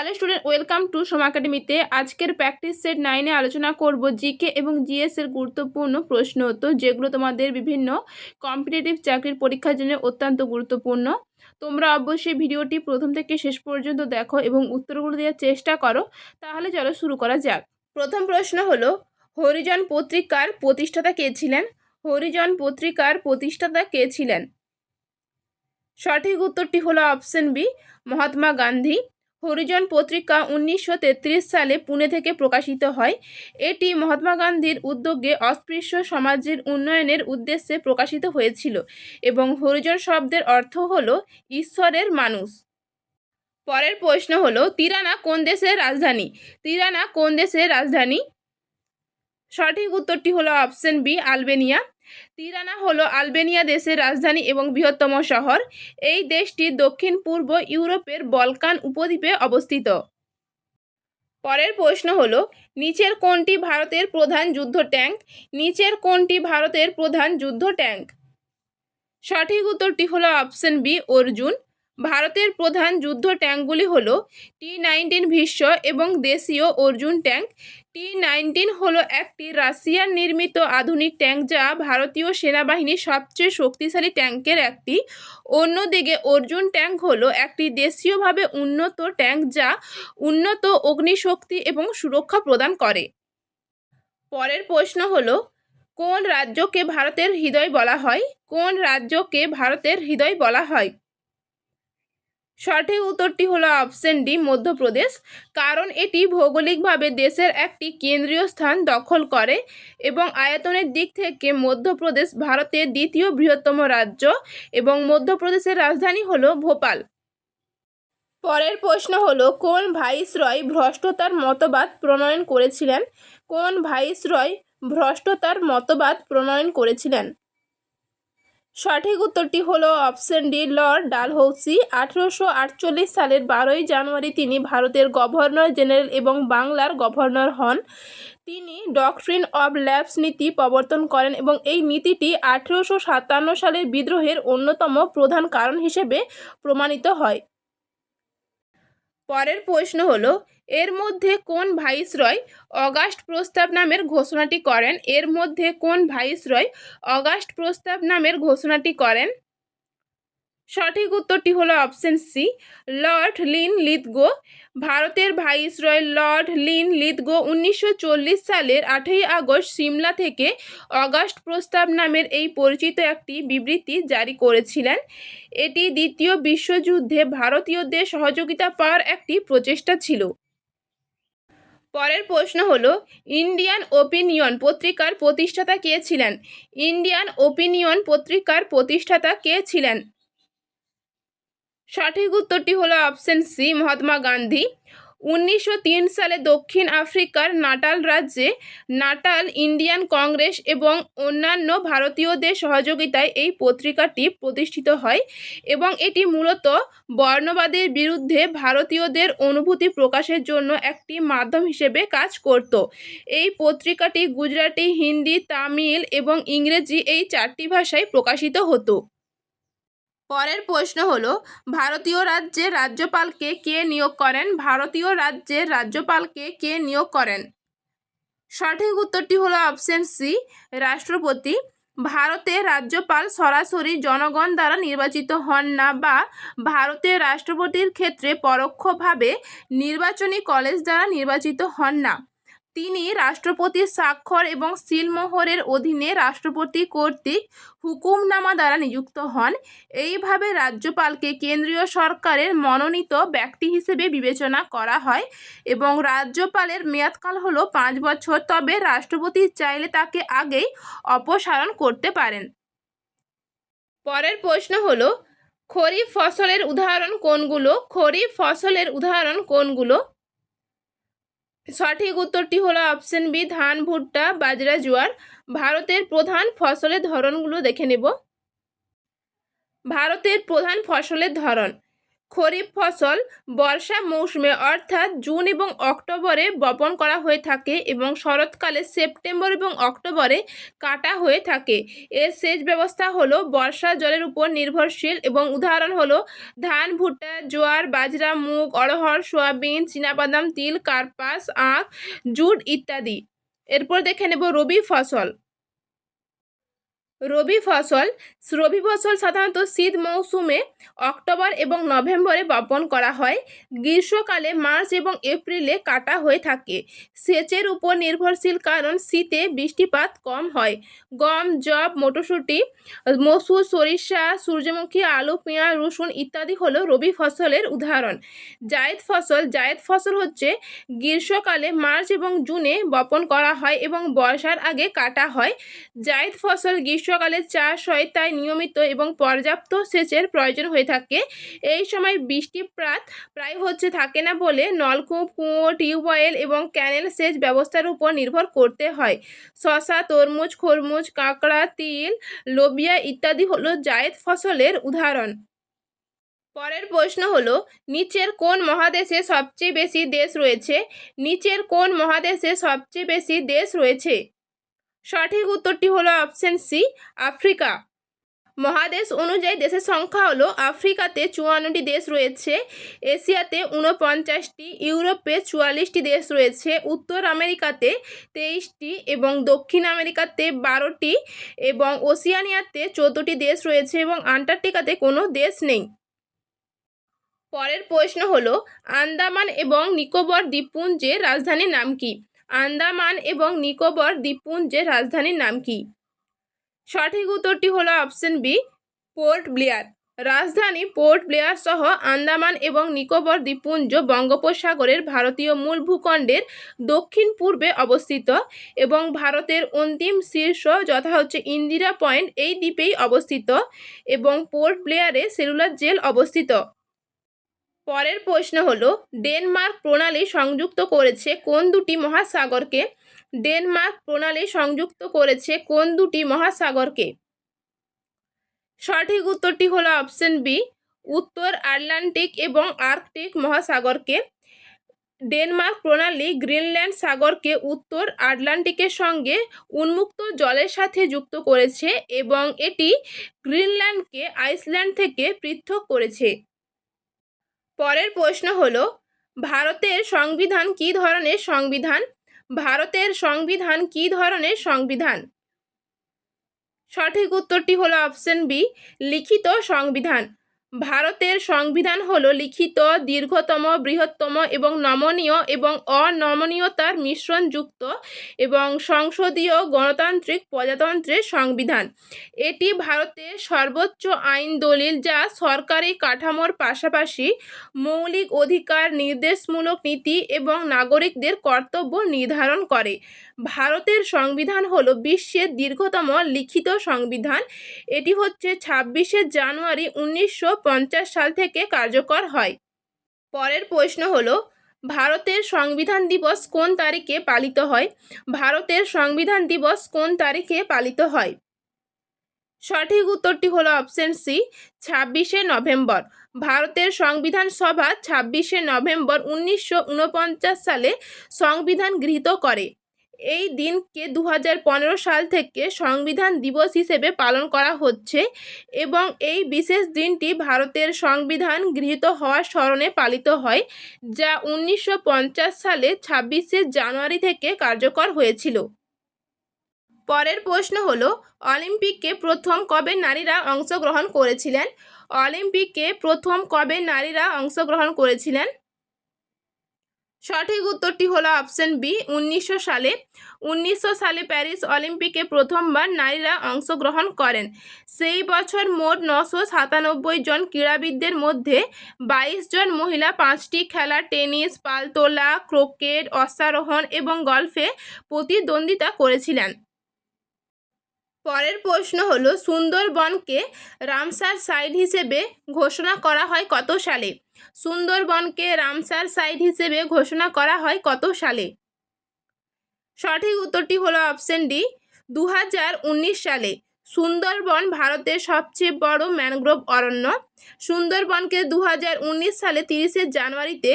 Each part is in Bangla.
Hello student welcome to Som একাডেমিতে আজকের প্র্যাকটিস সেট নাইনে আলোচনা করব জিকে এবং জিএস এর গুরুত্বপূর্ণ প্রশ্ন উত্তর, যেগুলো তোমাদের বিভিন্ন কম্পিটিটিভ চাকরির পরীক্ষার জন্য অত্যন্ত গুরুত্বপূর্ণ। তোমরা অবশ্যই ভিডিওটি প্রথম থেকে শেষ পর্যন্ত দেখো এবং উত্তরগুলো দেওয়ার চেষ্টা করো। তাহলে চলো শুরু করা যাক। প্রথম প্রশ্ন হলো, হরিজন পত্রিকার প্রতিষ্ঠাতা কে ছিলেন? হরিজন পত্রিকার প্রতিষ্ঠাতা কে ছিলেন? সঠিক উত্তরটি হলো অপশন বি মহাত্মা গান্ধী। হরিজন পত্রিকা উনিশশো তেত্রিশ সালে পুনে থেকে প্রকাশিত হয়। এটি মহাত্মা গান্ধীর উদ্যোগে অস্পৃশ্য সমাজের উন্নয়নের উদ্দেশ্যে প্রকাশিত হয়েছিল এবং হরিজন শব্দের অর্থ হল ঈশ্বরের মানুষ। পরের প্রশ্ন হলো, তিরানা কোন দেশের রাজধানী? তিরানা কোন দেশের রাজধানী? সঠিক উত্তরটি হলো অপশন বি, আলবেনিয়া। তিরানা হলো আলবেনিয়া দেশের রাজধানী এবং বৃহত্তম শহর। এই দেশটি দক্ষিণ, পূর্ব ইউরোপের বলকান উপদ্বীপে অবস্থিত। পরের প্রশ্ন হলো, নিচের কোনটি ভারতের প্রধান যুদ্ধ ট্যাঙ্ক? নিচের কোনটি ভারতের প্রধান যুদ্ধ ট্যাঙ্ক? সঠিক উত্তরটি হলো অপশন বি, অর্জুন। ভারতের প্রধান যুদ্ধ ট্যাঙ্কগুলি হল টি নাইনটিন ভীষ্ম এবং দেশীয় অর্জুন ট্যাঙ্ক। টি নাইনটিন হল একটি রাশিয়ার নির্মিত আধুনিক ট্যাঙ্ক যা ভারতীয় সেনাবাহিনীর সবচেয়ে শক্তিশালী ট্যাঙ্কের একটি। অন্যদিকে অর্জুন ট্যাঙ্ক হল একটি দেশীয়ভাবে উন্নত ট্যাঙ্ক যা উন্নত অগ্নিশক্তি এবং সুরক্ষা প্রদান করে। পরের প্রশ্ন হল, কোন রাজ্যকে ভারতের হৃদয় বলা হয়? কোন রাজ্যকে ভারতের হৃদয় বলা হয়? সঠিক উত্তরটি হলো অপশন ডি মধ্যপ্রদেশ। কারণ এটি ভৌগোলিকভাবে দেশের একটি কেন্দ্রীয় স্থান দখল করে এবং আয়তনের দিক থেকে মধ্যপ্রদেশ ভারতের দ্বিতীয় বৃহত্তম রাজ্য এবং মধ্যপ্রদেশের রাজধানী হলো ভোপাল। পরের প্রশ্ন হলো, কোন ভাইসরয় ভ্রষ্টতার মতবাদ প্রণয়ন করেছিলেন? কোন ভাইসরয় ভ্রষ্টতার মতবাদ প্রণয়ন করেছিলেন? সঠিক উত্তরটি হলো অপশন ডি, লর্ড ডালহৌসি। আঠেরোশো আটচল্লিশ সালের বারোই জানুয়ারি তিনি ভারতের গভর্নর জেনারেল এবং বাংলার গভর্নর হন। তিনি ডকট্রিন অব ল্যাবস নীতি প্রবর্তন করেন এবং এই নীতিটি আঠেরোশো সাতান্ন সালের বিদ্রোহের অন্যতম প্রধান কারণ হিসেবে প্রমাণিত হয়। পরের প্রশ্ন হলো এর মধ্যে কোন ভাইসরয় অগাস্ট প্রস্তাব নামের ঘোষণাটি করেন? এর মধ্যে কোন ভাইসরয় অগাস্ট প্রস্তাব নামের ঘোষণাটি করেন? সঠিক উত্তরটি হলো option C, lord Linlithgow ভারতের ভাইসরয় লর্ড লিন লিথগো উনিশশো সালের আঠেরোই আগস্ট সিমলা থেকে অগাস্ট প্রস্তাব নামের এই পরিচিত একটি বিবৃতি জারি করেছিলেন। এটি দ্বিতীয় বিশ্বযুদ্ধে ভারতীয়দের সহযোগিতা পাওয়ার একটি প্রচেষ্টা ছিল। পরের প্রশ্ন হলো ইন্ডিয়ান ওপিনিয়ন পত্রিকার প্রতিষ্ঠাতা কে ছিলেন? ইন্ডিয়ান ওপিনিয়ন পত্রিকার প্রতিষ্ঠাতা কে ছিলেন? সঠিক উত্তরটি হলো অপশন সি মহাত্মা গান্ধী। উনিশশো তিন সালে দক্ষিণ আফ্রিকার নাটাল রাজ্যে নাটাল, ইন্ডিয়ান কংগ্রেস এবং অন্যান্য ভারতীয়দের সহযোগিতায় এই পত্রিকাটি প্রতিষ্ঠিত হয় এবং এটি মূলত বর্ণবাদের বিরুদ্ধে ভারতীয়দের অনুভূতি প্রকাশের জন্য একটি মাধ্যম হিসেবে কাজ করত। এই পত্রিকাটি গুজরাটি, হিন্দি, তামিল এবং ইংরেজি এই চারটি ভাষায় প্রকাশিত হতো। পরের প্রশ্ন হলো, ভারতীয় রাজ্যের রাজ্যপালকে কে নিয়োগ করেন? ভারতীয় রাজ্যের রাজ্যপালকে কে নিয়োগ করেন? সঠিক উত্তরটি হলো অপশন সি, রাষ্ট্রপতি। ভারতে রাজ্যপাল সরাসরি জনগণ দ্বারা নির্বাচিত হন না বা ভারতের রাষ্ট্রপতির ক্ষেত্রে পরোক্ষভাবে নির্বাচনী কলেজ দ্বারা নির্বাচিত হন না। তিনি রাষ্ট্রপতির স্বাক্ষর এবং সিলমোহরের অধীনে রাষ্ট্রপতি কর্তৃক হুকুমনামা দ্বারা নিযুক্ত হন। এইভাবে রাজ্যপালকে কেন্দ্রীয় সরকারের মনোনীত ব্যক্তি হিসেবে বিবেচনা করা হয় এবং রাজ্যপালের মেয়াদকাল হলো পাঁচ বছর, তবে রাষ্ট্রপতি চাইলে তাকে আগেই অপসারণ করতে পারেন। পরের প্রশ্ন হলো, খরিফ ফসলের উদাহরণ কোনগুলো? খরিফ ফসলের উদাহরণ কোনগুলো? সঠিক উত্তরটি হলো অপশন বি ধান, ভুট্টা, বাজরা, জোয়ার। ভারতের প্রধান ফসলের ধরনগুলো দেখে নেব। ভারতের প্রধান ফসলের ধরন। খরিফ ফসল বর্ষা মৌসুমে অর্থাৎ জুন এবং অক্টোবরে বপন করা হয়ে থাকে এবং শরৎকালে সেপ্টেম্বর এবং অক্টোবরে কাটা হয়ে থাকে। এর সেচ ব্যবস্থা হলো বর্ষা জলের উপর নির্ভরশীল এবং উদাহরণ হলো ধান, ভুট্টা, জোয়ার, বাজরা, মুগ, অড়হর, সোয়াবিন, চীনাবাদাম, তিল, কার্পাস, আখ, জুট ইত্যাদি। এরপর দেখে নেব রবি ফসল। রবি ফসল রবি ফসল সাধারণত শীত মৌসুমে অক্টোবর এবং নভেম্বরে বপন করা হয়। গ্রীষ্মকালে মার্চ এবং এপ্রিলে কাটা হয়ে থাকে। সেচের উপর নির্ভরশীল কারণ শীতে বৃষ্টিপাত কম হয়। গম জব মটরশুঁটি, মসুর, সরিষা, সূর্যমুখী আলু, পেঁয়াজ, রসুন ইত্যাদি হলো রবি ফসলের উদাহরণ। জায়েদ ফসল জায়েদ ফসল হচ্ছে গ্রীষ্মকালে মার্চ এবং জুনে বপন করা হয় এবং বর্ষার আগে কাটা হয়। জায়েদ ফসল গ্রীষ্মকালে চাষ হয় তাই নিয়মিত এবং পর্যাপ্ত সেচের প্রয়োজন হয়ে থাকে। এই সময় বৃষ্টিপাত প্রায় হচ্ছে থাকে না বলে নলকূপ, কুয়ো, টিউবওয়েল এবং ক্যানেল সেচ ব্যবস্থার উপর নির্ভর করতে হয়। শশা তরমুজ, খরমুজ, কাঁকড়া, তিল, লোবিয়া ইত্যাদি হলো জায়েদ ফসলের উদাহরণ। পরের প্রশ্ন হলো, নিচের কোন মহাদেশে সবচেয়ে বেশি দেশ রয়েছে? নিচের কোন মহাদেশে সবচেয়ে বেশি দেশ রয়েছে? সঠিক উত্তরটি হলো অপশন সি আফ্রিকা। মহাদেশ অনুযায়ী দেশের সংখ্যা হলো আফ্রিকাতে চুয়ান্নটি দেশ রয়েছে, এশিয়াতে ঊনপঞ্চাশটি, ইউরোপে চুয়াল্লিশটি দেশ রয়েছে, উত্তর আমেরিকাতে তেইশটি এবং দক্ষিণ আমেরিকাতে বারোটি এবং ওসিয়ানিয়াতে চোদ্দোটি দেশ রয়েছে এবং আন্টার্কটিকাতে কোনো দেশ নেই। পরের প্রশ্ন হলো, আন্দামান এবং নিকোবর দ্বীপপুঞ্জের রাজধানীর নাম কি? আন্দামান এবং নিকোবর দ্বীপপুঞ্জের রাজধানীর নাম কি? সঠিক উত্তরটি হলো অপশন বি, পোর্ট ব্লেয়ার। রাজধানী পোর্ট ব্লেয়ার সহ আন্দামান এবং নিকোবর দ্বীপপুঞ্জ বঙ্গোপসাগরের ভারতীয় মূল ভূখণ্ডের দক্ষিণ পূর্বে অবস্থিত এবং ভারতের অন্তিম শীর্ষ যথা হচ্ছে ইন্দিরা পয়েন্ট এই দ্বীপেই অবস্থিত এবং পোর্ট ব্লেয়ারে সেলুলার জেল অবস্থিত। পরের প্রশ্ন হলো, ডেনমার্ক প্রণালী সংযুক্ত করেছে কোন দুটি মহাসাগরকে? ডেনমার্ক প্রণালী সংযুক্ত করেছে কোন দুটি মহাসাগরকে? সঠিক উত্তরটি হলো অপশন বি, উত্তর আটলান্টিক এবং আর্কটিক মহাসাগরকে। ডেনমার্ক প্রণালী গ্রিনল্যান্ড সাগরকে উত্তর আটলান্টিকের সঙ্গে উন্মুক্ত জলের সাথে যুক্ত করেছে এবং এটি গ্রিনল্যান্ডকে আইসল্যান্ড থেকে পৃথক করেছে। পরের প্রশ্ন হল, ভারতের সংবিধান কি ধরনের সংবিধান? ভারতের সংবিধান কি ধরনের সংবিধান? সঠিক উত্তরটি হলো অপশন বি লিখিত সংবিধান। ভারতের সংবিধান হল লিখিত, দীর্ঘতম, বৃহত্তম এবং নমনীয় এবং অনমনীয়তার মিশ্রণযুক্ত এবং সংসদীয় গণতান্ত্রিক প্রজাতন্ত্রের সংবিধান। এটি ভারতের সর্বোচ্চ আইন দলিল যা সরকারি কাঠামোর পাশাপাশি মৌলিক অধিকার নির্দেশমূলক নীতি এবং নাগরিকদের কর্তব্য নির্ধারণ করে। ভারতের সংবিধান হল বিশ্বের দীর্ঘতম লিখিত সংবিধান। এটি হচ্ছে ছাব্বিশে জানুয়ারি উনিশশো পঞ্চাশ সাল থেকে কার্যকর হয়। পরের প্রশ্ন হলো, ভারতের সংবিধান দিবস কোন তারিখে পালিত হয়? ভারতের সংবিধান দিবস কোন তারিখে পালিত হয়? সঠিক উত্তরটি হলো অপশন সি, ছাব্বিশে নভেম্বর। ভারতের সংবিধান সভা ছাব্বিশে নভেম্বর উনিশশো উনপঞ্চাশ সালে সংবিধান গৃহীত করে। এই দিনকে দু হাজার পনেরো সাল থেকে সংবিধান দিবস হিসেবে পালন করা হচ্ছে এবং এই বিশেষ দিনটি ভারতের সংবিধান গৃহীত হওয়ার স্মরণে পালিত হয়, যা উনিশশো পঞ্চাশ সালে ছাব্বিশে জানুয়ারি থেকে কার্যকর হয়েছিল। পরের প্রশ্ন হলো, অলিম্পিকে প্রথম কবে নারীরা অংশগ্রহণ করেছিলেন? অলিম্পিকে প্রথম কবে নারীরা অংশগ্রহণ করেছিলেন? সঠিক উত্তরটি হলো অপশন বি উনিশশো সালে উনিশশো সালে প্যারিস অলিম্পিকে প্রথমবার নারীরা অংশগ্রহণ করেন। সেই বছর মোট নশো সাতানব্বই জন ক্রীড়াবিদদের মধ্যে বাইশ জন মহিলা পাঁচটি খেলা, টেনিস, পালতোলা, ক্রিকেট, অশ্বারোহণ এবং গল্ফে প্রতিদ্বন্দ্বিতা করেছিলেন। পরের প্রশ্ন হলো, সুন্দরবনকে রামসার সাইট হিসেবে ঘোষণা করা হয় কত সালে? সুন্দরবনকে রামসার সাইট হিসেবে ঘোষণা করা হয় কত সালে? সঠিক উত্তরটি হলো অপশন ডি দু হাজার উনিশ সালে। সুন্দরবন ভারতের সবচেয়ে বড় ম্যানগ্রোভ অরণ্য। সুন্দরবনকে দু হাজার উনিশ সালে তিরিশে জানুয়ারিতে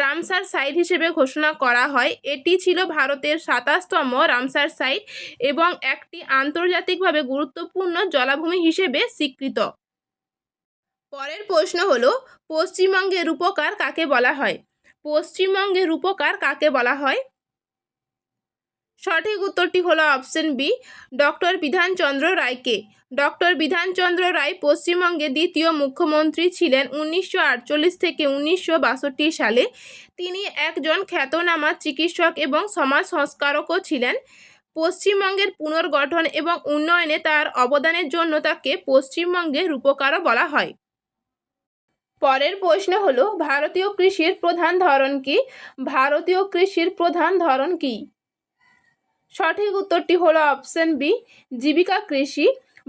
রামসার সাইট হিসেবে ঘোষণা করা হয়। এটি ছিল ভারতের সাতাশতম রামসার সাইট এবং একটি আন্তর্জাতিকভাবে গুরুত্বপূর্ণ জলাভূমি হিসেবে স্বীকৃত। পরের প্রশ্ন হলো, পশ্চিমবঙ্গের রূপকার কাকে বলা হয়? পশ্চিমবঙ্গের রূপকার কাকে বলা হয়? সঠিক উত্তরটি হলো অপশন বি ডক্টর বিধানচন্দ্র রায়কে। ডক্টর বিধানচন্দ্র রায় পশ্চিমবঙ্গে দ্বিতীয় মুখ্যমন্ত্রী ছিলেন উনিশশো আটচল্লিশ থেকে উনিশশো বাষট্টি সালে। তিনি একজন খ্যাতনামা চিকিৎসক এবং সমাজ সংস্কারকও ছিলেন। পশ্চিমবঙ্গের পুনর্গঠন এবং উন্নয়নে তার অবদানের জন্য তাকে পশ্চিমবঙ্গের রূপকারও বলা হয়। পরের প্রশ্ন হলো, ভারতীয় কৃষির প্রধান ধরন কি? ভারতীয় কৃষির প্রধান ধরন কি? সঠিক উত্তরটি হলো অপশন বি জীবিকা কৃষি।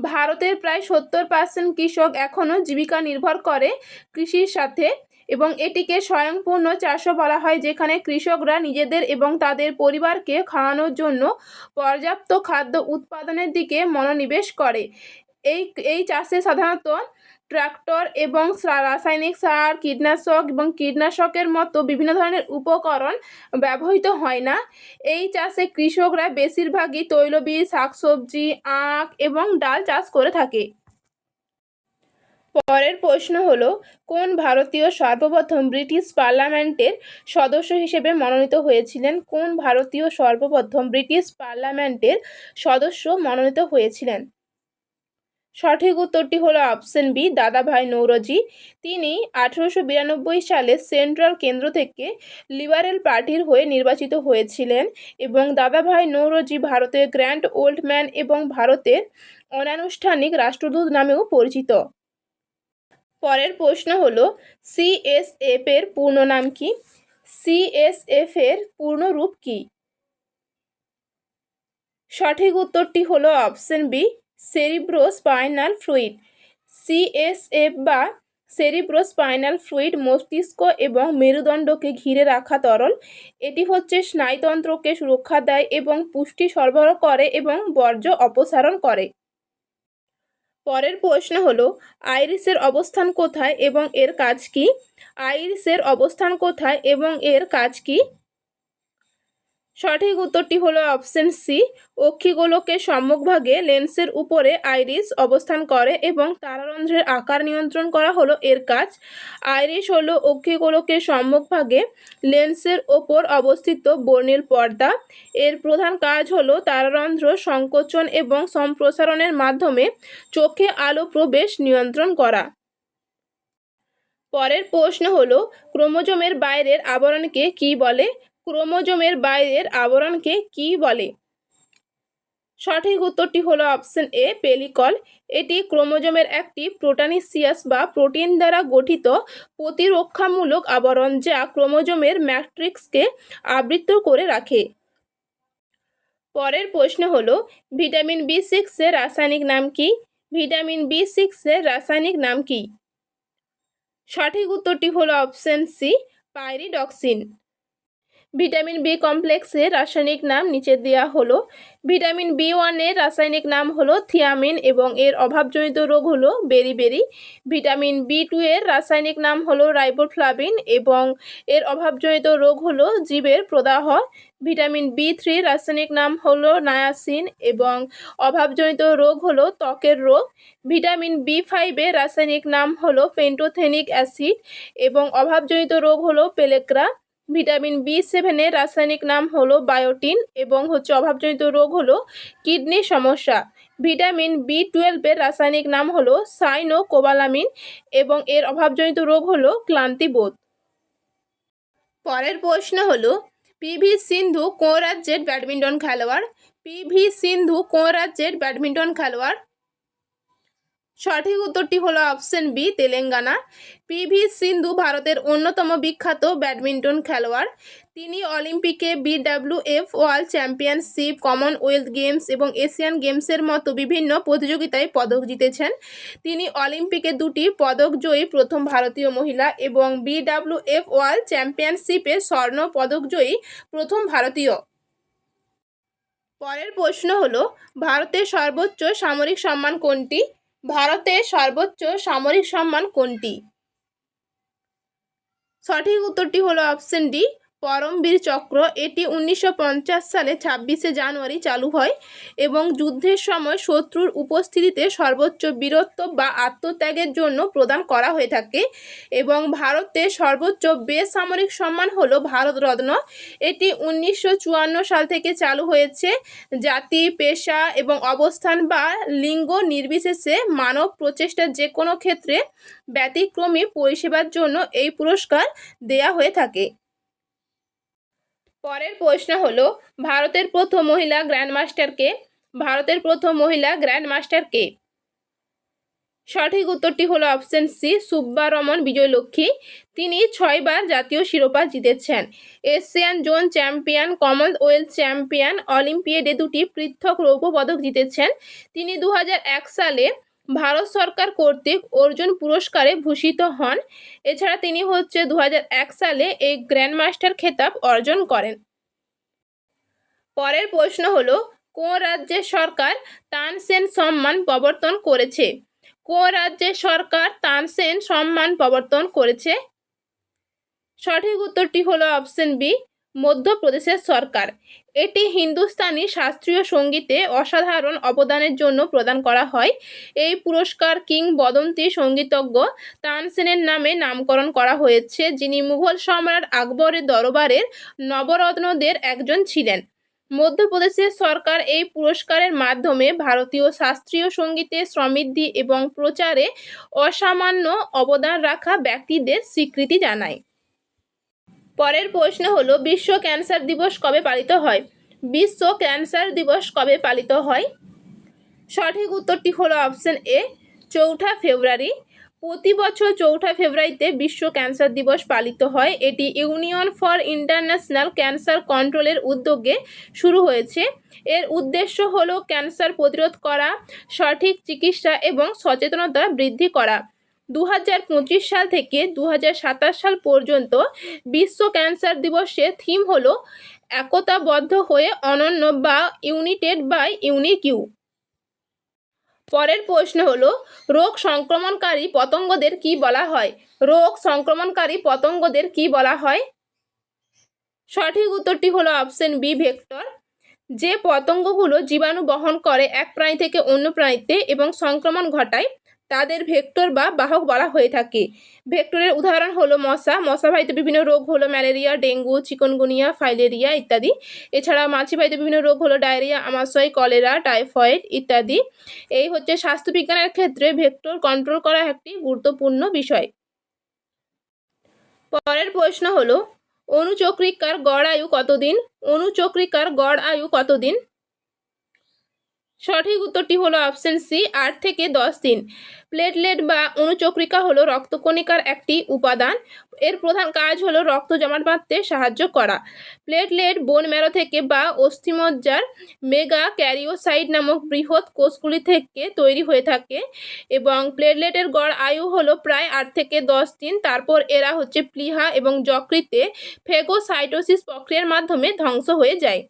ভারতের প্রায় সত্তর পার্সেন্ট কৃষক এখনও জীবিকা নির্ভর করে কৃষির সাথে এবং এটিকে স্বয়ংপূর্ণ চাষও বলা হয়, যেখানে কৃষকরা নিজেদের এবং তাদের পরিবারকে খাওয়ানোর জন্য পর্যাপ্ত খাদ্য উৎপাদনের দিকে মনোনিবেশ করে। এই এই চাষে সাধারণত ট্রাক্টর এবং রাসায়নিক সার, কীটনাশক এবং কীটনাশকের মতো বিভিন্ন ধরনের উপকরণ ব্যবহৃত হয় না। এই চাষে কৃষকরা বেশিরভাগই তৈলবীজ, শাকসবজি, আখ এবং ডাল চাষ করে থাকে। পরের প্রশ্ন হলো, কোন ভারতীয় সর্বপ্রথম ব্রিটিশ পার্লামেন্টের সদস্য হিসেবে মনোনীত হয়েছিলেন? কোন ভারতীয় সর্বপ্রথম ব্রিটিশ পার্লামেন্টের সদস্য মনোনীত হয়েছিলেন? সঠিক উত্তরটি হলো অপশন বি, দাদাভাই নৌরজি। তিনি আঠেরোশো বিরানব্বই সালে সেন্ট্রাল কেন্দ্র থেকে লিবারেল পার্টির হয়ে নির্বাচিত হয়েছিলেন এবং দাদাভাই নৌরজি ভারতের গ্র্যান্ড ওল্ড ম্যান এবং ভারতের অনানুষ্ঠানিক রাষ্ট্রদূত নামেও পরিচিত। পরের প্রশ্ন হলো সিএসএফ এর পূর্ণ নাম কি? সিএসএফ এর পূর্ণ রূপ কি? সঠিক উত্তরটি হলো option B cerebrospinal fluid CSF বা সেরিব্রোস্পাইনাল ফ্লুইড মস্তিষ্ক এবং মেরুদণ্ডকে ঘিরে রাখা তরল। এটি হচ্ছে স্নায়ুতন্ত্রকে সুরক্ষা দেয় এবং পুষ্টি সরবরাহ করে এবং বর্জ্য অপসারণ করে। পরের প্রশ্ন হলো, আইরিসের অবস্থান কোথায় এবং এর কাজ কি? আইরিসের অবস্থান কোথায় এবং এর কাজ কি? সঠিক উত্তরটি হলো অপশন সি অক্ষিগোলকের সম্মুখভাগে লেন্সের উপরে আইরিস অবস্থান করে এবং তারারন্ধ্রের আকার নিয়ন্ত্রণ করা হলো এর কাজ। আইরিস হলো অক্ষিগোলকের সম্মুখভাগে লেন্সের ওপর অবস্থিত বর্ণিল পর্দা। এর প্রধান কাজ হলো তারারন্ধ্র সংকোচন এবং সম্প্রসারণের মাধ্যমে চোখে আলো প্রবেশ নিয়ন্ত্রণ করা। পরের প্রশ্ন হলো, ক্রোমোজোমের বাইরের আবরণকে কি বলে? ক্রোমোজোমের বাইরের আবরণকে কি বলে? সঠিক উত্তরটি হলো অপশন এ, পেলিকল। এটি ক্রোমোজোমের একটি প্রোটানিসিয়াস বা প্রোটিন দ্বারা গঠিত প্রতিরক্ষামূলক আবরণ যা ক্রোমোজোমের ম্যাট্রিক্সকে আবৃত করে রাখে। পরের প্রশ্ন হলো, ভিটামিন বি সিক্সের রাসায়নিক নাম কি? ভিটামিন বি সিক্সের রাসায়নিক নাম কি? সঠিক উত্তরটি হলো option C, pyridoxine. Vitamin B কমপ্লেক্সের রাসায়নিক নাম নিচে দেওয়া হলো। ভিটামিন বি ওয়ানের রাসায়নিক নাম হলো থিয়ামিন এবং এর অভাবজনিত রোগ হলো বেরিবেরি ভিটামিন বি টু এর রাসায়নিক নাম হলো রাইবোফ্লাভিন এবং এর অভাবজনিত রোগ হলো জীবের প্রদাহ। ভিটামিন বি থ্রি রাসায়নিক নাম হলো নায়াসিন এবং অভাবজনিত রোগ হলো ত্বকের রোগ। ভিটামিন বি ফাইভের রাসায়নিক নাম হলো পেন্টোথেনিক অ্যাসিড এবং অভাবজনিত রোগ হলো পেলেক্রা। ভিটামিন বি সেভেনের রাসায়নিক নাম হলো বায়োটিন এবং হচ্ছে অভাবজনিত রোগ হলো কিডনির সমস্যা। ভিটামিন বি টুয়েলভের রাসায়নিক নাম হলো সাইনো কোবালামিন এবং এর অভাবজনিত রোগ হলো ক্লান্তিবোধ। পরের প্রশ্ন হলো পিভি সিন্ধু কোন রাজ্যের ব্যাডমিন্টন খেলোয়াড়? পিভি সিন্ধু কোন রাজ্যের ব্যাডমিন্টন খেলোয়াড়? সঠিক উত্তরটি হলো option B, Telangana. PV Sindhu ভারতের অন্যতম বিখ্যাত ব্যাডমিন্টন খেলোয়াড়। তিনি অলিম্পিকে BWF world championship, Commonwealth games এবং এশিয়ান গেমসের মতো বিভিন্ন প্রতিযোগিতায় পদক জিতেছেন। তিনি অলিম্পিকে দুটি পদক জয়ী প্রথম ভারতীয় মহিলা এবং বিডাব্লিউএফ ওয়ার্ল্ড চ্যাম্পিয়নশিপে স্বর্ণ পদক জয়ী প্রথম ভারতীয়। পরের প্রশ্ন হলো, ভারতের সর্বোচ্চ সামরিক সম্মান কোনটি? ভারতের সর্বোচ্চ সামরিক সম্মান কোনটি? সঠিক উত্তরটি হলো অপশন ডি পরমবীর চক্র এটি উনিশশো পঞ্চাশ সালে ছাব্বিশে জানুয়ারি চালু হয় এবং যুদ্ধের সময় শত্রুর উপস্থিতিতে সর্বোচ্চ বীরত্ব বা আত্মত্যাগের জন্য প্রদান করা হয়ে থাকে এবং ভারতের সর্বোচ্চ বেসামরিক সম্মান হলো ভারতরত্ন। এটি উনিশশো চুয়ান্ন সাল থেকে চালু হয়েছে। জাতি, পেশা এবং অবস্থান বা লিঙ্গ নির্বিশেষে মানব প্রচেষ্টার যে কোনো ক্ষেত্রে ব্যতিক্রমী পরিষেবার জন্য এই পুরস্কার দেয়া হয়ে থাকে। পরের প্রশ্ন হলো, ভারতের প্রথম মহিলা গ্র্যান্ডমাস্টারকে ভারতের প্রথম মহিলা গ্র্যান্ডমাস্টারকে সঠিক উত্তরটি হলো অপশন সি, সুব্বারমন বিজয়লক্ষ্মী। তিনি ছয়বার জাতীয় শিরোপা জিতেছেন। Asian zone champion, Commonwealth champion, অলিম্পিয়াডে দুটি পৃথক রৌপ্য পদক জিতেছেন। তিনি দু হাজার এক সালে ভারত সরকার কর্তৃক অর্জুন পুরস্কারে ভূষিত হন। এছাড়া তিনি হচ্ছে দু হাজার এক সালে এই গ্র্যান্ডমাস্টার খেতাব অর্জন করেন। পরের প্রশ্ন হলো, কোন রাজ্যের সরকার তানসেন সম্মান প্রবর্তন করেছে? কোন রাজ্যের সরকার তানসেন সম্মান প্রবর্তন করেছে? সঠিক উত্তরটি হলো অপশন বি মধ্যপ্রদেশের সরকার। এটি হিন্দুস্তানি শাস্ত্রীয় সঙ্গীতে অসাধারণ অবদানের জন্য প্রদান করা হয়। এই পুরস্কার কিংবদন্তি সঙ্গীতজ্ঞ তানসেনের নামে নামকরণ করা হয়েছে, যিনি মুঘল সম্রাট আকবরের দরবারের নবরত্নদের একজন ছিলেন। মধ্যপ্রদেশের সরকার এই পুরস্কারের মাধ্যমে ভারতীয় শাস্ত্রীয় সঙ্গীতে সমৃদ্ধি এবং প্রচারে অসামান্য অবদান রাখা ব্যক্তিদের স্বীকৃতি জানায়। পরের প্রশ্ন হলো, বিশ্ব ক্যান্সার দিবস কবে পালিত হয়? বিশ্ব ক্যান্সার দিবস কবে পালিত হয়? সঠিক উত্তরটি হলো অপশন এ, চৌঠা ফেব্রুয়ারি। প্রতি বছর চৌঠা ফেব্রুয়ারিতে বিশ্ব ক্যান্সার দিবস পালিত হয়। এটি ইউনিয়ন ফর ইন্টারন্যাশনাল ক্যান্সার কন্ট্রোলের উদ্যোগে শুরু হয়েছে। এর উদ্দেশ্য হলো ক্যান্সার প্রতিরোধ করা, সঠিক চিকিৎসা এবং সচেতনতা বৃদ্ধি করা। দু হাজার পঁচিশ সাল থেকে দু হাজার সাতাশ সাল পর্যন্ত বিশ্ব ক্যান্সার দিবসের থিম হলো একতাবদ্ধ হয়ে অনন্য বা ইউনিটেড বাই ইউনিক ইউ পরের প্রশ্ন হলো, রোগ সংক্রমণকারী পতঙ্গদের কি বলা হয়? রোগ সংক্রমণকারী পতঙ্গদের কি বলা হয়? সঠিক উত্তরটি হলো অপশন বি, ভেক্টর। যে পতঙ্গগুলো জীবাণু বহন করে এক প্রাণী থেকে অন্য প্রাণীতে এবং সংক্রমণ ঘটায় তাদের ভেক্টর বা বাহক বলা হয়ে থাকে। ভেক্টরের উদাহরণ হলো মশা। মশাবাহিত বিভিন্ন রোগ হলো ম্যালেরিয়া, ডেঙ্গু, চিকনগুনিয়া, ফাইলেরিয়া ইত্যাদি। এছাড়া মাছিবাহিত বিভিন্ন রোগ হলো ডায়রিয়া, আমাশয়, কলেরা, টাইফয়েড ইত্যাদি। এই হচ্ছে স্বাস্থ্যবিজ্ঞানের ক্ষেত্রে ভেক্টর কন্ট্রোল করা একটি গুরুত্বপূর্ণ বিষয়। পরের প্রশ্ন হলো, অনুচক্রিকার গড় আয়ু কতদিন? অনুচক্রিকার গড় আয়ু কতদিন? সঠিক উত্তরটি হলো অপশন সি, আট থেকে দশ দিন। প্লেটলেট বা অনুচক্রিকা হলো রক্তকণিকার একটি উপাদান। এর প্রধান কাজ হলো রক্ত জমাট বাঁধতে সাহায্য করা। প্লেটলেট বোন ম্যারো থেকে বা অস্থিমজ্জার মেগা ক্যারিওসাইট নামক বৃহৎ কোষগুলি থেকে তৈরি হয়ে থাকে এবং প্লেটলেটের গড় আয়ু হলো প্রায় আট থেকে দশ দিন। তারপর এরা হচ্ছে প্লিহা এবং যকৃতে ফেগোসাইটোসিস প্রক্রিয়ার মাধ্যমে ধ্বংস হয়ে যায়।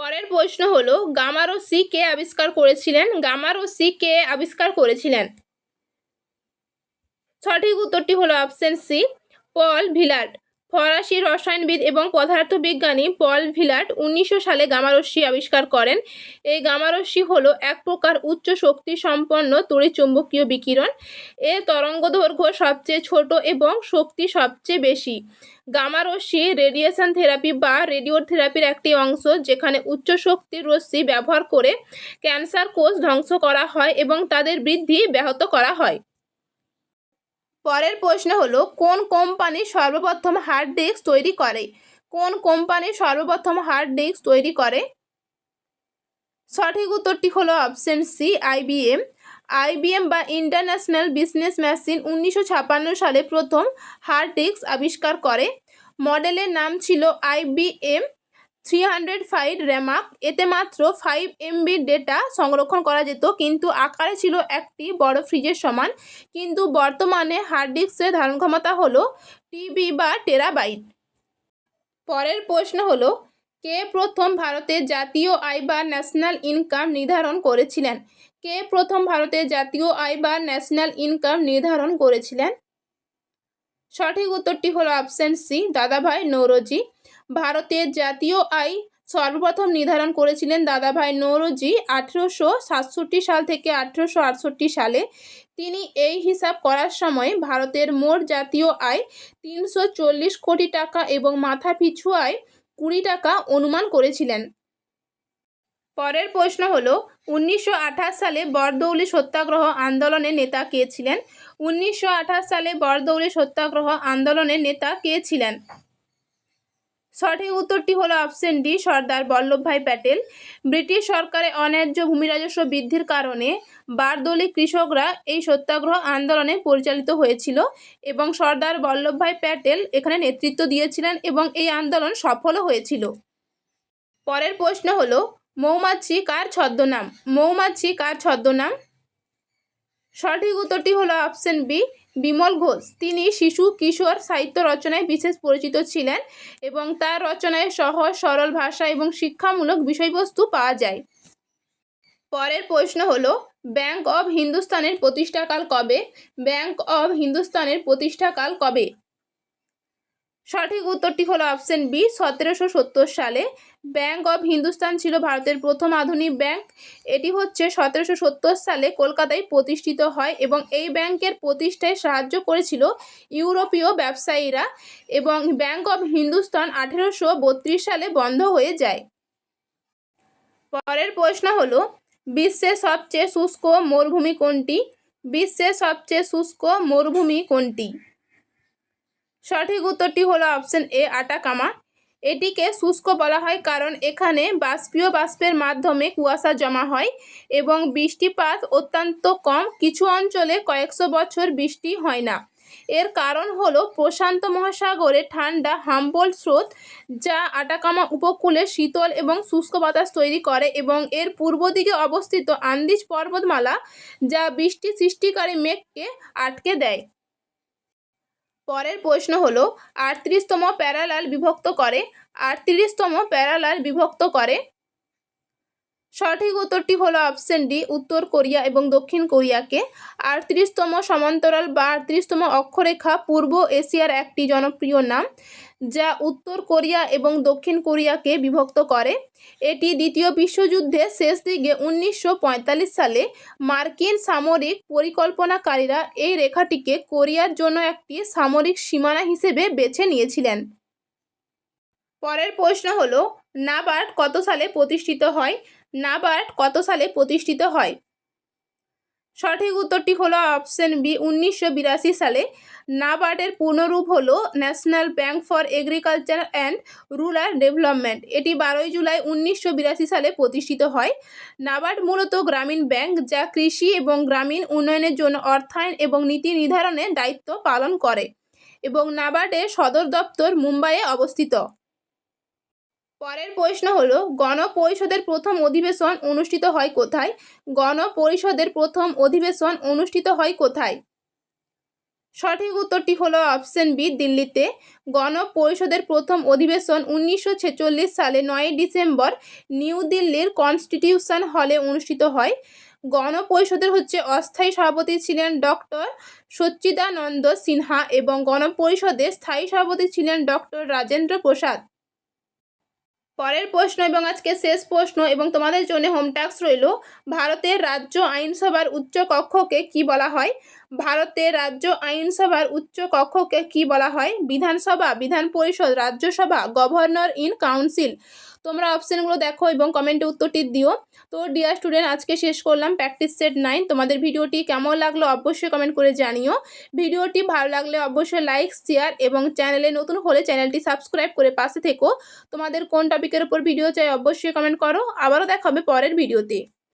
পরের প্রশ্ন হলো গামারসি কে আবিষ্কার করেছিলেন? গামারসি কে আবিষ্কার করেছিলেন? সঠিক উত্তরটি হলো অপশন সি পল ভিলাট ফরাসি রসায়নবিদ এবং পদার্থবিজ্ঞানী পল ভিলাট উনিশশো সালে গামারশ্মি আবিষ্কার করেন। এই গামারশ্মি হলো এক প্রকার উচ্চ শক্তি সম্পন্ন তড়িৎচুম্বকীয় বিকিরণ। এর তরঙ্গদৈর্ঘ্য সবচেয়ে ছোট এবং শক্তি সবচেয়ে বেশি। গামারশ্মি রেডিয়েশন থেরাপি বা রেডিওথেরাপির একটি অংশ যেখানে উচ্চ শক্তির রশ্মি ব্যবহার করে ক্যান্সার কোষ ধ্বংস করা হয় এবং তাদের বৃদ্ধি ব্যাহত করা হয়। পরের প্রশ্ন হলো, কোন কোম্পানি সর্বপ্রথম হার্ড ডিস্ক তৈরি করে? কোন কোম্পানি সর্বপ্রথম হার্ড ডিস্ক তৈরি করে? সঠিক উত্তরটি হলো অপশন সি আইবিএম আইবিএম বা ইন্টারন্যাশনাল বিজনেস মেশিন উনিশশো সালে প্রথম হার্ড ডিস্ক আবিষ্কার করে। মডেলের নাম ছিল IBM three hundred five RAMAC এতে মাত্র ফাইভ এমবি ডেটা সংরক্ষণ করা যেত, কিন্তু আকারে ছিল একটি বড় ফ্রিজের সমান, কিন্তু বর্তমানে হার্ড ডিস্কের ধারণ ক্ষমতা হলো টিবি বা টেরাবাইট পরের প্রশ্ন হলো, কে প্রথম ভারতের জাতীয় আয় বা ন্যাশনাল ইনকাম নির্ধারণ করেছিলেন? কে প্রথম ভারতের জাতীয় আয় বা ন্যাশনাল ইনকাম নির্ধারণ করেছিলেন? সঠিক উত্তরটি হলো অপশন সি দাদাভাই নৌরজি। ভারতের জাতীয় আয় সর্বপ্রথম নির্ধারণ করেছিলেন দাদাভাই নৌরজি আঠেরোশো সাতষট্টি সাল থেকে আঠেরোশো আটষট্টি সালে। তিনি এই হিসাব করার সময় ভারতের মোট জাতীয় আয় তিনশো চল্লিশ কোটি টাকা এবং মাথা পিছু আয় কুড়ি টাকা অনুমান করেছিলেন। পরের প্রশ্ন হলো, উনিশশো সালে বরদৌলি সত্যাগ্রহ আন্দোলনের নেতা কে ছিলেন? উনিশশো আঠাশ সালে বরদৌলি সত্যাগ্রহ আন্দোলনের নেতা কে ছিলেন? সঠিক উত্তরটি হলো option D, Sardar Vallabhbhai Patel. British সরকারের অন্যায্য ভূমি রাজস্ব বৃদ্ধির কারণে বারদৌলি কৃষকরা এই সত্যাগ্রহ আন্দোলনে পরিচালিত হয়েছিল এবং সর্দার বল্লভভাই প্যাটেল এখানে নেতৃত্ব দিয়েছিলেন এবং এই আন্দোলন সফলও হয়েছিল। পরের প্রশ্ন হলো, মৌমাছি কার ছদ্মনাম? মৌমাছি কার ছদ্মনাম? সঠিক উত্তরটি হলো অপশন বি বিমল ঘোষ। তিনি শিশু, কিশোর সাহিত্য রচনায় বিশেষ পরিচিত ছিলেন এবং তার রচনায় সহজ সরল ভাষা এবং শিক্ষামূলক বিষয়বস্তু পাওয়া যায়। পরের প্রশ্ন হল, ব্যাংক অব হিন্দুস্তানের প্রতিষ্ঠাকাল কবে? ব্যাংক অব হিন্দুস্তানের প্রতিষ্ঠাকাল কবে? সঠিক উত্তরটি হলো অপশন বি সতেরোশো সত্তর সালে ব্যাংক অব হিন্দুস্তান ছিল ভারতের প্রথম আধুনিক ব্যাংক এটি হচ্ছে সতেরোশো সত্তর সালে কলকাতায় প্রতিষ্ঠিত হয় এবং এই ব্যাংকের প্রতিষ্ঠায় সাহায্য করেছিল ইউরোপীয় ব্যবসায়ীরা এবং ব্যাংক অব হিন্দুস্তান আঠেরোশো বত্রিশ সালে বন্ধ হয়ে যায়। পরের প্রশ্ন হলো, বিশ্বের সবচেয়ে শুষ্ক মরুভূমি কোনটি? বিশ্বের সবচেয়ে শুষ্ক মরুভূমি কোনটি? সঠিক উত্তরটি হলো অপশন এ আটাকামা এটিকে শুষ্ক বলা হয় কারণ এখানে বাষ্পীয় বাষ্পের মাধ্যমে কুয়াশা জমা হয় এবং বৃষ্টিপাত অত্যন্ত কম। কিছু অঞ্চলে কয়েকশো বছর বৃষ্টি হয় না। এর কারণ হলো প্রশান্ত মহাসাগরে ঠান্ডা, হাম্বল স্রোত, যা আটাকামা উপকূলে শীতল এবং শুষ্ক বাতাস তৈরি করে এবং এর পূর্ব দিকে অবস্থিত আন্দিজ পর্বতমালা, যা বৃষ্টি সৃষ্টিকারী মেঘকে আটকে দেয়। পরের প্রশ্ন হল, আটত্রিশতম প্যারালাল বিভক্ত করে, আটত্রিশতম প্যারালাল বিভক্ত করে। সঠিক উত্তরটি হলো অপশন ডি, উত্তর কোরিয়া এবং দক্ষিণ কোরিয়াকে। আটত্রিশতম সমান্তরাল বা আটত্রিশতম অক্ষরেখা পূর্ব এশিয়ার একটি জনপ্রিয় নাম। যা উত্তর কোরিয়া এবং দক্ষিণ কোরিয়াকে বিভক্ত করে। এটি দ্বিতীয় বিশ্বযুদ্ধের শেষ দিকে উনিশশো পঁয়তাল্লিশ সালে মার্কিন সামরিক পরিকল্পনাকারীরা এই রেখাটিকে কোরিয়ার জন্য একটি সামরিক সীমানা হিসেবে বেছে নিয়েছিলেন। পরের প্রশ্ন হল, নাবার্ড কত সালে প্রতিষ্ঠিত হয়? নাবার্ড কত সালে প্রতিষ্ঠিত হয়? সঠিক উত্তরটি হলো অপশন বি, উনিশশো বিরাশি সালে নাবার্ডের পূর্ণরূপ হলো national bank for agriculture and rural development. এটি বারোই জুলাই উনিশশো বিরাশি সালে প্রতিষ্ঠিত হয়। নাবার্ড মূলত গ্রামীণ ব্যাংক যা কৃষি এবং গ্রামীণ উন্নয়নের জন্য অর্থায়ন এবং নীতি নির্ধারণের দায়িত্ব পালন করে এবং নাবার্ডের সদর দপ্তর মুম্বাইয়ে অবস্থিত। পরের প্রশ্ন হলো, গণপরিষদের প্রথম অধিবেশন অনুষ্ঠিত হয় কোথায়? গণপরিষদের প্রথম অধিবেশন অনুষ্ঠিত হয় কোথায়? সঠিক উত্তরটি হলো অপশন বি, দিল্লিতে। গণপরিষদের প্রথম অধিবেশন উনিশশো ছেচল্লিশ সালে নয়ই ডিসেম্বর নিউ দিল্লির কনস্টিটিউশন হলে অনুষ্ঠিত হয়। গণপরিষদের হচ্ছে অস্থায়ী সভাপতি ছিলেন ডক্টর সচ্চিদানন্দ সিনহা এবং গণপরিষদের স্থায়ী সভাপতি ছিলেন ডক্টর রাজেন্দ্র প্রসাদ। পরের প্রশ্ন এবং আজকে শেষ প্রশ্ন এবং তোমাদের জন্য হোম টাস্ক রইল, ভারতের রাজ্য আইনসভার উচ্চ কক্ষকে কি বলা হয়? ভারতের রাজ্য আইনসভার উচ্চ কক্ষকে কি বলা হয়? বিধানসভা, বিধান পরিষদ, রাজ্যসভা, গভর্নর ইন কাউন্সিল। তোমরা অপশানগুলো দেখো এবং কমেন্টে উত্তরটি দিও। তো ডিয়ার স্টুডেন্ট আজকে শেষ করলাম প্র্যাকটিস সেট নাইন তোমাদের ভিডিওটি কেমন লাগল অবশ্যই কমেন্ট করে জানিও। ভিডিওটি ভালো লাগলে অবশ্যই লাইক শেয়ার এবং চ্যানেলে নতুন হলে চ্যানেলটি সাবস্ক্রাইব করে পাশে থেকো। তোমাদের কোন টপিকের উপর ভিডিও চাই অবশ্যই কমেন্ট করো। আবারও দেখা হবে পরের ভিডিওতে